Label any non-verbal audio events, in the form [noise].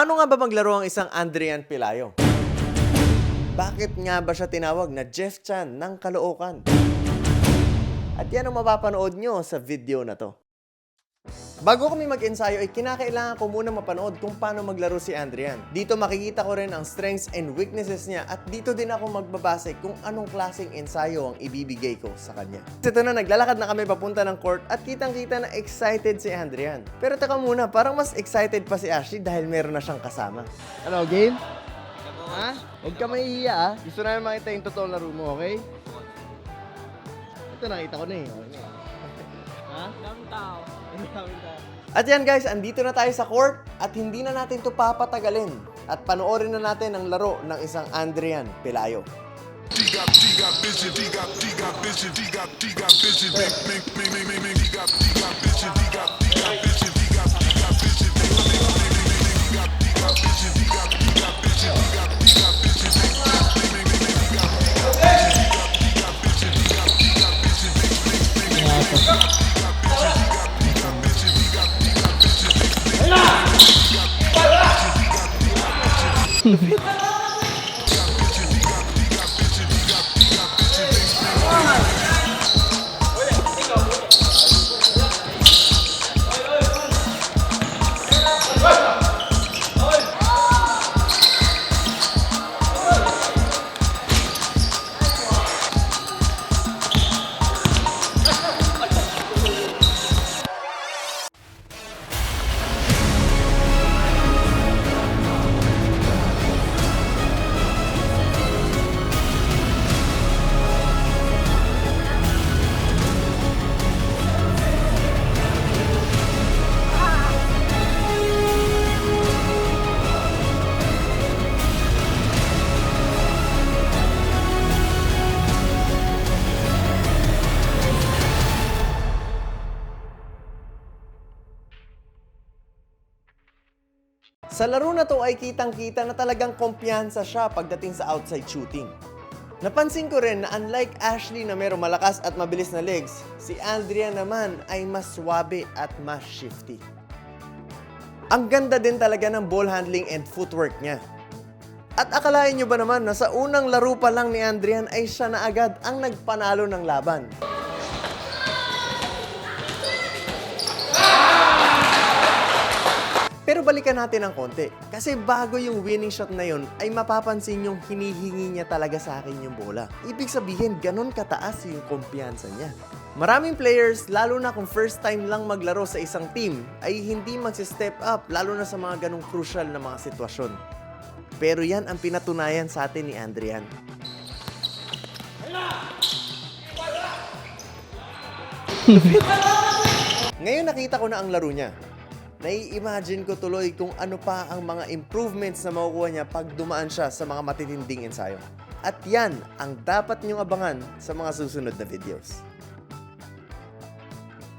Paano nga ba maglaro ang isang Andrian Pilayo? Bakit nga ba siya tinawag na Jeff Chan ng Caloocan? At yan ang mapapanood nyo sa video na to. Bago kami mag-ensayo ay kinakailangan ko muna mapanood kung paano maglaro si Andrian. Dito makikita ko rin ang strengths and weaknesses niya at dito din ako magbabase kung anong klaseng ensayo ang ibibigay ko sa kanya. Ito na, naglalakad na kami papunta ng court at kitang-kita na excited si Andrian. Pero taka muna, parang mas excited pa si Ashley dahil meron na siyang kasama. Ano, game? Ha? Huwag ka mahihiya ah. Gusto namin makita yung totoong laro mo, okay? Ito nakita ko na eh. ha? At yan guys, andito na tayo sa court at hindi na natin to papatagalin at panoorin na natin ang laro ng isang Andrian Pelayo. D got D got vision, D got D got vision, D got 哼 Sa laro na to ay kitang-kita na talagang kumpiyansa siya pagdating sa outside shooting. Napansin ko rin na unlike Ashley na merong malakas at mabilis na legs, si Andrea naman ay mas swabe at mas shifty. Ang ganda din talaga ng ball handling and footwork niya. At akalain nyo ba naman na sa unang laro pa lang ni Andrian ay siya na agad ang nagpanalo ng laban? Pero balikan natin ng konti. Kasi bago yung winning shot na yun, ay mapapansin yung hinihingi niya talaga sa akin yung bola. Ibig sabihin, ganun kataas yung kumpiyansa niya. Maraming players, lalo na kung first time lang maglaro sa isang team, ay hindi magsi-step up, lalo na sa mga ganong crucial na mga sitwasyon. Pero yan ang pinatunayan sa atin ni Andrian. [laughs] Ngayon nakita ko na ang laro niya. Nai-imagine ko tuloy kung ano pa ang mga improvements na makukuha niya pag dumaan siya sa mga matitinding ensayo. At yan ang dapat niyong abangan sa mga susunod na videos.